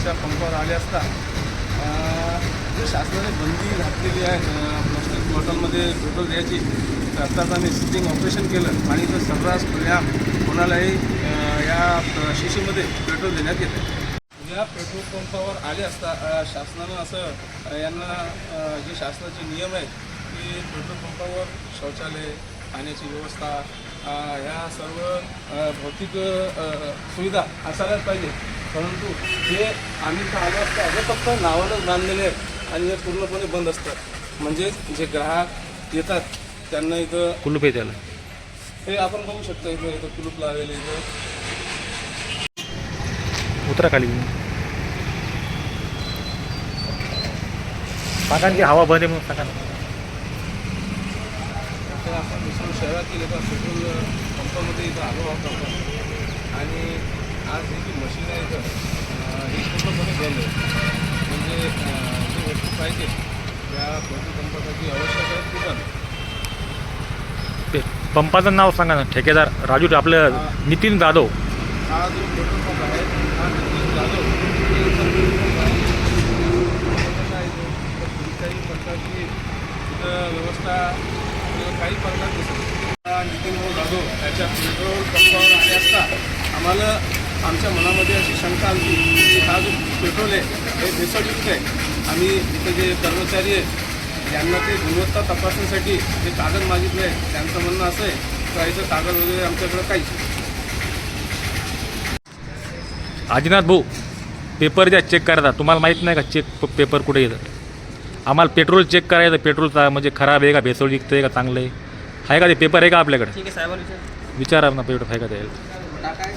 पंपावर आले असता जे शासनाने बंदी घातलेली आहे प्लास्टिक बॉटलमध्ये पेट्रोल द्यायची तर आत्ताच आम्ही सिटिंग ऑपरेशन केलं आणि तर सर्रास परिणाम कोणालाही या शिशीमध्ये पेट्रोल देण्यात येते या पेट्रोल पंपावर आले असता शासनानं असं यांना जे शासनाचे नियम आहेत की पेट्रोल पंपावर शौचालय पाण्याची व्यवस्था ह्या सर्व भौतिक सुविधा असायलाच पाहिजे. परंतु हे आम्ही आलो असता हे फक्त नावानंच बांधलेले आहेत आणि हे पूर्णपणे बंद असतात. म्हणजे जे ग्राहक येतात त्यांना इथं कुलूप आहे त्याला. हे आपण बघू शकता इथं इथं कुलूप लावलेलं इथं उतरा खाली. की हवा बंद आहे म्हणून सांगा ना. तर आपण दुसऱ्या शहरातील एका पेट्रोल पंपामध्ये इथं आलो आहोत आणि आज ही जी मशीन आहे अं, ही पूर्णपणे बंद आहे. म्हणजे जी वस्तू पाहिजे या पेट्रोल पंपासाठी आवश्यक आहे ती बंद. पंपाचं नाव सांगा ना ठेकेदार राजू आपलं नितीन जाधव. हा जो पेट्रोल पंप आहे हा नितीन जाधव. हे पेट्रोल पंप आहे. कोणत्याही प्रकारची व्यवस्था काही प्रकार दिसत नितीन भाऊ जाधव याच्या पेट्रोल पंपावर आले असता आम्हाला आमच्या मनामध्ये अशी शंका आली की हा जो पेट्रोल आहे हे भेसळयुक्त आहे. आम्ही इथं जे कर्मचारी आहे यांना ते गुणवत्ता तपासण्यासाठी जे कागद मागितले आहे त्यांचं म्हणणं असं आहे का कागद वगैरे आमच्याकडे काहीच आदिनाथ भाऊ पेपर द्या चेक करायचा तुम्हाला माहीत नाही का चेक पेपर कुठे येतं? आम्हाला पेट्रोल चेक करायचं पेट्रोल म्हणजे खराब आहे का भेसळयुक्त आहे का चांगलं आहे? आहे का ते पेपर आहे का आपल्याकडे? ठीक आहे साहेबांना विचार. विचारा ना पेपर आहे का टाकाय